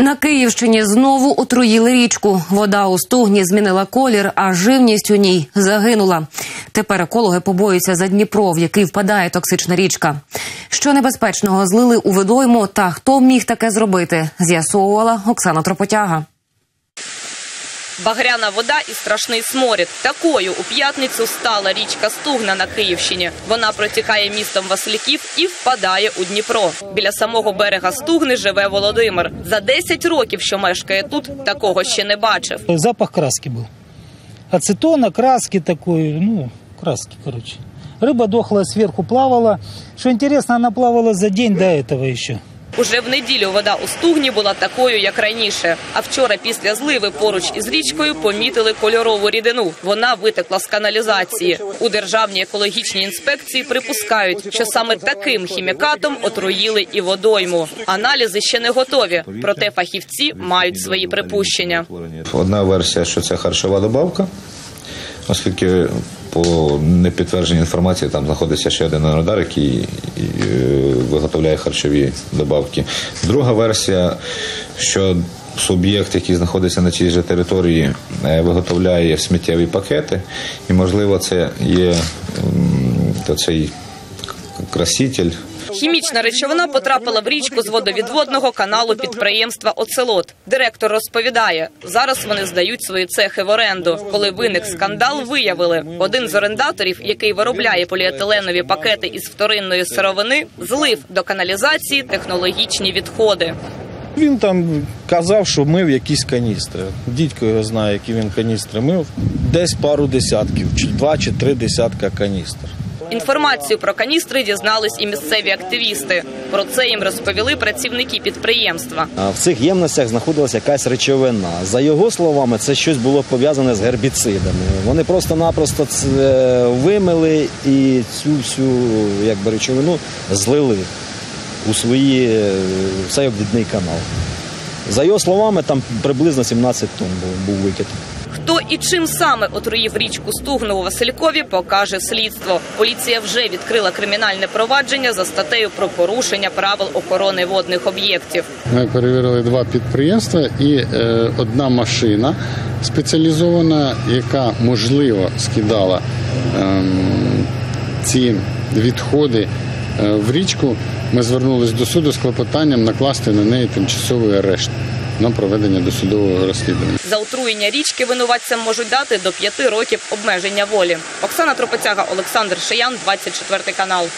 На Київщині знову отруїли річку. Вода у стугні змінила колір, а живність у ній загинула. Тепер екологи побоюються за Дніпро, в який впадає токсична річка. Що небезпечного злили у водойму та хто міг таке зробити, з'ясовувала Оксана Тропотяга Багряна вода і страшний сморід. Такою у п'ятницю стала річка Стугна на Київщині. Вона протікає містом Васильків і впадає у Дніпро. Біля самого берега Стугни живе Володимир. За 10 років, що мешкає тут, такого ще не бачив. Запах краски был. Ацетона, краски такой, ну, краски, короче. Рыба дохлая сверху плавала. Что интересно, она плавала за день до этого еще. Уже в неділю вода у стугні була такою, як раніше. А вчора після зливи поруч із річкою помітили кольорову рідину. Вона витекла з каналізації. У державній екологічній інспекції припускають, що саме таким хімікатом отруїли і водойму. Аналізи ще не готові, проте фахівці мають свої припущення. Одна версія, що це харчова добавка, оскільки по непідтвердженій інформації там знаходиться ще один народар, який е, виготовляє харчові добавки. Друга версія, що суб'єкт, який знаходиться на цій же території, е, виготовляє сміттєві пакети, і можливо це є цей краситель. Хімічна речовина потрапила в річку з водовідводного каналу підприємства Оцелот. Директор розповідає, зараз вони здають свої цехи в оренду. Коли виник скандал, виявили один з орендаторів, який виробляє поліетиленові пакети із вторинної сировини, злив до каналізації технологічні відходи. Він там казав, що мив якісь каністри. Дідько його знає, які він каністри мив. Десь пару десятків, чи два чи три десятка каністр. Інформацію про каністри дізнались і місцеві активісти. Про це їм розповіли працівники підприємства. В цих ємностях знаходилася якась речовина. За його словами, це щось було пов'язане з гербіцидами. Вони просто-напросто це вимили і цю всю якби, речовину злили у свої е, цей обвідний канал. За його словами, там приблизно 17 тонн був, був викид. Хто і чим саме отруїв річку Стугну у Василькові, покаже слідство. Поліція вже відкрила кримінальне провадження за статтею про порушення правил охорони водних об'єктів. Ми перевірили два підприємства і е, одна машина спеціалізована, яка можливо скидала ем, ці відходи е, в річку. Ми звернулись до суду з клопотанням накласти на неї тимчасовий арешт на проведення досудового розслідування. За отруєння річки винуватцям можуть дати до п'яти років обмеження волі. Оксана Тропоцяга, Олександр Шиян, 24 канал.